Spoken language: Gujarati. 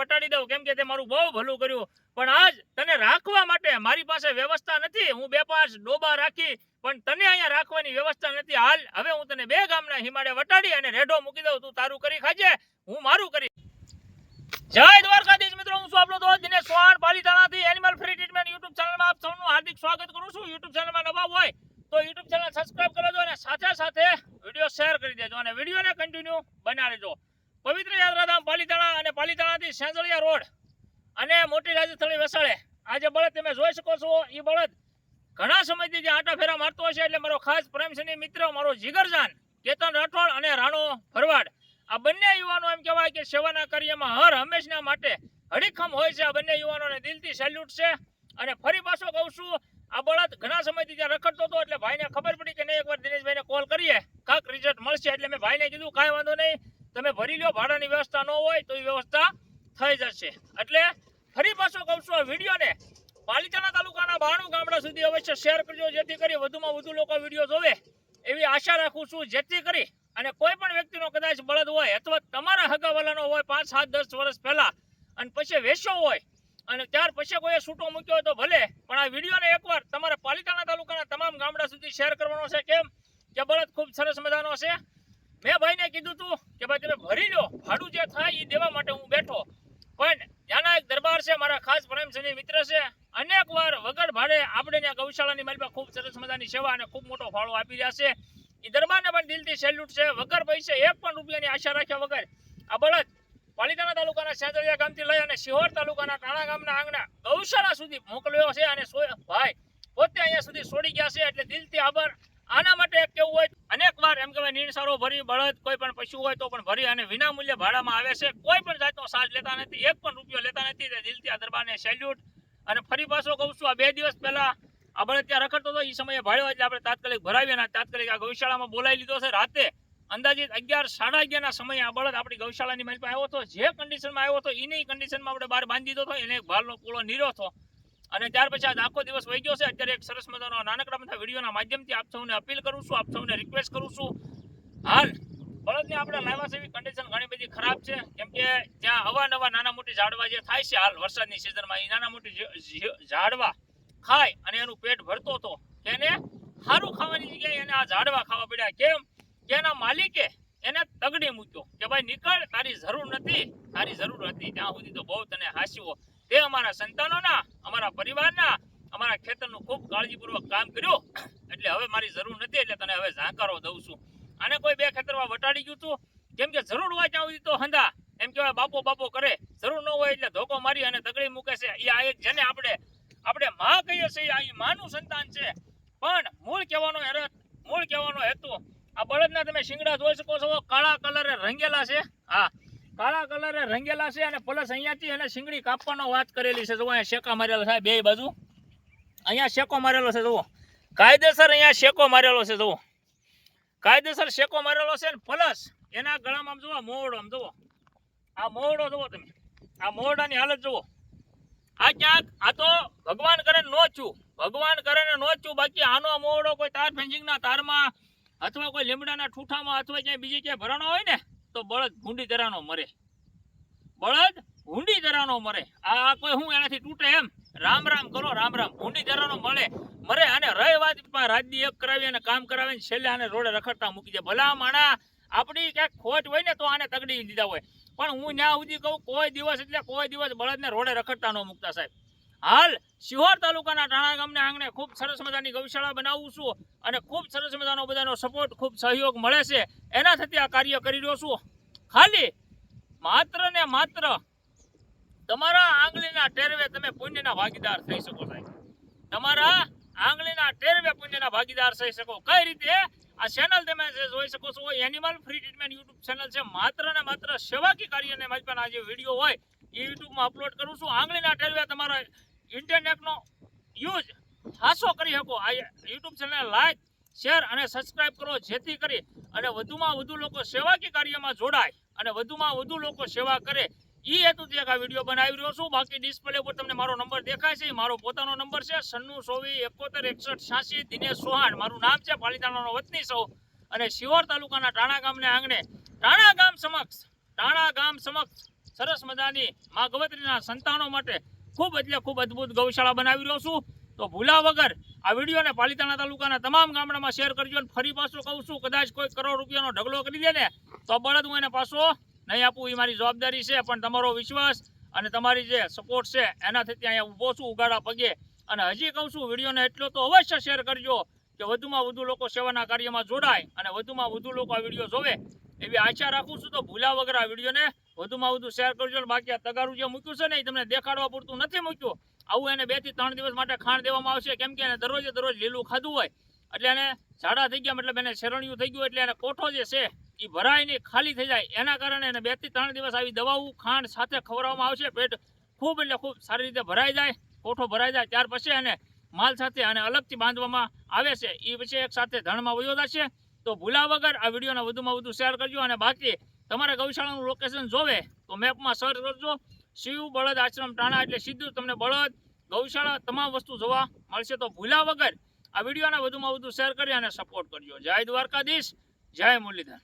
વટાડી દઉં. કેમ કે તે મારું બહુ ભલું કર્યું. પણ આજ તને રાખવા માટે મારી પાસે વ્યવસ્થા નથી. હું બે પાંચ ડોબા રાખી, પણ તને અહીંયા રાખવાની વ્યવસ્થા નથી. હાલ, હવે હું તને બે ગામના હિમાડે વટાડી અને રેઢો મૂકી દઉં. તું તારું કરી ખાજે. હું મારું કરી જય દ્વારકાધીશ મિત્રો. હું છું આપણો દોસ્ત દિનેશ સોહાણ પાલીતાણાથી એનિમલ ફ્રી ટ્રીટમેન્ટ યુટ્યુબ ચેનલમાં આપ સૌનું હાર્દિક સ્વાગત કરું છું. યુટ્યુબ ચેનલમાં નવા હોય તો યુટ્યુબ ચેનલ સબસ્ક્રાઇબ કરી દો અને સાથે સાથે વીડિયો શેર કરી દેજો અને વિડીયોને કન્ટિન્યુ બનાવી પાલીતાણા અને સાંજળિયા રોડ અને મોટી રાજસ્થળી વસાળે આ જે બળદ તમે જોઈ શકો છો એ બળદ ઘણા સમયથી જે આટા ફેરા મારતો હશે એટલે મારો ખાસ પ્રેમસિંહ મિત્ર, મારો જીગરજાન, કેતન રાઠોડ અને રાણો ભરવાડ, આ બંને યુવાનો એમ કહેવાય કે સેવાના કાર્યમાં હર હંમેશના માટે હડીખમ હોય છે આ બંને યુવાનોને દિલથી સેલ્યુટ છે. અને ફરી પાછો કહું છું, આ બળદ ઘણા સમયથી ત્યાં રખડતો હતો, એટલે ભાઈને ખબર પડી કે નહીં, એકવાર દિનેશભાઈને કોલ કરીએ, કાંક રિઝલ્ટ મળશે, એટલે મેં ભાઈને કીધું, કાંઈ વાંધો નહીં, તમે ભરી લો ભાડાની વ્યવસ્થા ન હોય તો એ વ્યવસ્થા થઈ જશે. એટલે ફરી પાછો કહું છું, આ વિડીયોને પાલિતાણા તાલુકાના બાણું ગામડા સુધી અવશ્ય શેર કરજો, જેથી કરી વધુમાં વધુ લોકો વીડિયો જોવે. એવી આશા રાખું છું, જેથી કરી અને કોઈ પણ વ્યક્તિનો કદાચ બળદ હોય અથવા તમારા હગાવાલાનો હોય, પાંચ, સાત, દસ વર્ષ પહેલાં અને પછી વેચ્યો હોય અને ત્યાર પછી કોઈએ છૂટો મૂક્યો હોય તો ભલે, પણ આ વિડીયોને એકવાર તમારે પાલિતાણા તાલુકાના તમામ ગામડા સુધી શેર કરવાનો છે. કેમ? કે બળદ ખૂબ સરસ મજાનો છે. મેં ભાઈને કીધું તું કે ભાઈ, તમે ભરી લો ભાડું જે થાય એ દેવા માટે હું બેઠો. પણ ત્યાંના એક દરબાર છે, મારા ખાસ પ્રેમસની મિત્ર છે. અનેક વગર ભાડે આપણે ત્યાં ગૌશાળાની મારી ખૂબ સરસ મજાની સેવા અને ખૂબ મોટો ફાળો આપી રહ્યા છે. એ દરબારને પણ દિલથી સેલ્યુટ છે. વગર પૈસે એક પણ રૂપિયાની આશા રાખ્યા વગર આ બળદ પાલિતાણા તાલુકાના સેંદળિયા ગામથી લઈ અને શિહોર તાલુકાના ટાણા ગામના આંગણા ગૌશાળા સુધી મોકલ્યો છે અને ભાઈ, પોતે અહીંયા સુધી છોડી ગયા છે, એટલે દિલથી આભાર. આના માટે કેવું હોય અનેક એમ કહેવાય નિરસારો ભરી બળદ, કોઈ પણ પશુ હોય તો પણ ભરી અને વિના મૂલ્યે ભાડામાં આવે છે. કોઈ પણ જાતનો સાજ લેતા નથી, એક પણ રૂપિયો લેતા નથી. દિલથી આ દરબારને સેલ્યુટ અને ફરી પાછો કહું છું, આ બે દિવસ પહેલા આ બળદ ત્યાં રખડતો હતો એ સમયે ભાડ્યો એટલે આપણે તાત્કાલિક ભરાવી અને તાત્કાલિક આ ગૌશાળામાં બોલાવી લીધો છે. રાતે અંદાજિત અગિયાર, સાડા અગિયારના સમયે આ બળદ આપણી ગૌશાળાની મારી આવ્યો હતો. જે કન્ડિશનમાં આવ્યો હતો એની કન્ડિશનમાં આપણે બહાર બાંધી દીધો હતો. એને એક ભાલનો પૂળો નીરો હતો. અને ત્યાર પછી આજ આખો દિવસ વહી ગયો છે. અત્યારે એક સરસ મજાનો નાનકડા બધા વિડીયોના માધ્યમથી આપ સૌને અપીલ કરું છું, આપ સૌને રિક્વેસ્ટ કરું છું. હાલ, બળદને આપણે લાવ્યા છે કન્ડિશન ઘણી બધી ખરાબ છે. કેમ કે ત્યાં અવાનવા નાના મોટી ઝાડવા જે થાય છે, હાલ વરસાદની સિઝનમાં એ નાના મોટી ઝાડવા ખાય અને એનું પેટ ભરતો હતો. એને સારું ખાવાની જગ્યાએ એને આ ઝાડવા ખાવા પડ્યા. કેમ? કે એના માલિકે એને તગડી મૂક્યો કે, ભાઈ, નીકળ, તારી જરૂર નથી, તારી જરૂર હતી. ત્યાં સુધી તો બહુ તને હાસ્યો તે અમારા સંતાનોના, અમારા પરિવારના, અમારા ખેતરનું ખૂબ કાળજીપૂર્વક કામ કર્યું. એટલે હવે મારી જરૂર નથી, એટલે તને હવે ઝાંકારો દઉં છું. આને કોઈ બે ખેતરમાં વટાડી ગયું તું? કેમ કે જરૂર હોય ત્યાં સુધી તો હંધા. એમ કહેવાય, બાપો બાપો કરે. જરૂર ન હોય એટલે ધોકો મારી અને તગડી મૂકે છે. એ આ એક જેને આપણે આપણે માં કહીએ છીએ આ માનું સંતાન છે. પણ મૂળ કહેવાનો હેરત, મૂળ કહેવાનો હેતુ, આ બળદના તમે શિંગડા જોઈ શકો છો, કાળા કલરે રંગેલા છે. હા. કાળા કલરે રંગેલા છે અને પ્લસ અહીંયાથી એને શિંગડી કાપવાનો વાત કરેલી છે. જુઓ, અહીંયા શેકા મારેલા છે બે બાજુ. અહીંયા શેકો મારેલો છે, જુઓ. કાયદેસર અહીંયા શેકો મારેલો છે, જુઓ. કાયદેસર શેકો મારેલો છે ને પ્લસ એના ગળામાં આમ જુઓ મોવડો આમ જુઓ. આ મોવડો જુઓ તમે. આ મોવડાની હાલત જુઓ. આ ક્યાંક, આ તો ભગવાન કરે નોચું ભગવાન કરે ને નોચું બાકી આનો મોવડો કોઈ તાર ફેન્સિંગના તારમાં અથવા કોઈ લીમડાના ઠૂઠામાં અથવા ક્યાંય બીજી ક્યાંય ભરાણો હોય ને તો બળદ ભૂંડી તરાનો મરે. બળદ ભૂંડી તરાનો મરે. આ કોઈ હું એનાથી તૂટે એમ? રામ રામ કરો, રામ રામ. ભૂંડી તરાનો મળે. મરે અને રહી રાજની એક કરાવી અને કામ કરાવીને છેલ્લે આને રોડે રખડતા મૂકી દે. ભલા માણા, આપણી ક્યાંક ખોટ હોય ને તો આને તગડી દીધા હોય. પણ હું ત્યાં સુધી કહું, કોઈ દિવસ એટલે કોઈ દિવસ બળદને રોડે રખડતા ન મૂકતા સાહેબ. હાલ શિહોર તાલુકાના ટાણા ગામને આંગણે ખૂબ સરસ મજાની ગૌશાળા બનાવું છું અને ખૂબ સરસ મજાનો બધાનો સપોર્ટ ખૂબ સહયોગ મળે છે. એના થકી આ કાર્ય કરી રહ્યો છું. ખાલી માત્ર ને માત્ર તમારા આંગળીના ટેરવે તમે પુણ્યના ભાગીદાર થઈ શકો સાહેબ. તમારા આંગળીના ટેરવે પુણ્યના ભાગીદાર થઈ શકો. કઈ રીતે? આ ચેનલ તમે જોઈ શકો છો animal free treatment YouTube channel છે. માત્ર ને માત્ર સેવાકી કાર્યને મારી જે વીડિયો હોય, એ યુટ્યુબમાં અપલોડ કરું છું. આંગળીના ટેરવે તમારા ઇન્ટરનેટનો યુઝ હાસો કરી શકો. આ યુટ્યુબ ચેનલ લાઈક શેર અને સબસ્ક્રાઇબ કરો. જેથી કરી અને વધુમાં વધુ લોકો સેવાકી કાર્યમાં જોડાય અને વધુમાં વધુ લોકો સેવા કરે. એ હેતુથી એક આ વીડિયો બનાવી રહ્યો છું. બાકી ડિસ્પ્લે ઉપર તમને મારો નંબર દેખાય છે. મારો પોતાનો નંબર છે. સન્નુ સોવી એકોતેર, એકસઠ, છ્યાસી, દિનેશ સોહાણ મારું નામ છે પાલીતાણાનો વતની સૌ. અને શિહોર તાલુકાના ટાણા ગામને આંગણે ટાણા ગામ સમક્ષ, ટાણા ગામ સમક્ષ સરસ મજાની માગવતરીના સંતાનો માટે ખૂબ એટલે ખૂબ અદ્ભુત ગૌશાળા બનાવી રહ્યો છું. તો ભૂલા વગર આ વિડીયોને પાલિતાણા તાલુકાના તમામ ગામડામાં શેર કરજો અને ફરી પાછો કહું છું, કદાચ કોઈ કરોડ રૂપિયાનો ઢગલો કરી દે ને, તો બળદ હું એને પાછો નહીં આપું. એ મારી જવાબદારી છે, પણ તમારો વિશ્વાસ અને તમારી જે સપોર્ટ છે, એનાથી ત્યાં ઊભો છું ઉગાડા પગે. અને હજી કહું છું, વિડીયોને એટલો તો અવશ્ય શેર કરજો કે વધુમાં વધુ લોકો સેવાના કાર્યમાં જોડાય અને વધુમાં વધુ લોકો આ વીડિયો જોવે. એવી આશા રાખું છું. તો ભૂલા વગર આ વિડીયોને વધુમાં વધુ શેર કરજો બાકી આ તગારું જે મૂક્યું છે ને એ તમને દેખાડવા પૂરતું નથી મૂક્યું. આવું એને બેથી ત્રણ દિવસ માટે ખાણ દેવામાં આવશે. કેમ કે એને દરરોજે દરરોજ લીલું ખાધું હોય. એટલે એને ઝાડા થઈ ગયા મતલબ એને શેરણિયું થઈ ગયું એટલે એને કોઠો જે છે એ ભરાય નહીં, ખાલી થઈ જાય. એના કારણે એને બેથી ત્રણ દિવસ આવી દવાઓ, ખાંડ સાથે ખવડાવવામાં આવશે. પેટ ખૂબ એટલે ખૂબ સારી રીતે ભરાઈ જાય, કોઠો ભરાઈ જાય. ત્યાર પછી એને માલ સાથે અને અલગથી બાંધવામાં આવે છે. એ પછી એક સાથે ધણમાં વયો જશે. તો ભૂલા વગર આ વિડીયોને વધુમાં વધુ શેર કરજો અને બાકી તમારે ગૌશાળાનું લોકેશન જોવે તો મેપમાં સર્ચ કરજો. શિવ, બળદ, આશ્રમ, ટાણા એટલે સીધું તમને બળદ, ગૌશાળા તમામ વસ્તુ જોવા મળશે. તો ભૂલા વગર આ વિડીયોને વધુમાં વધુ શેર કરી અને સપોર્ટ કરજો. જય દ્વારકાધીશ, જય મુરલીધર.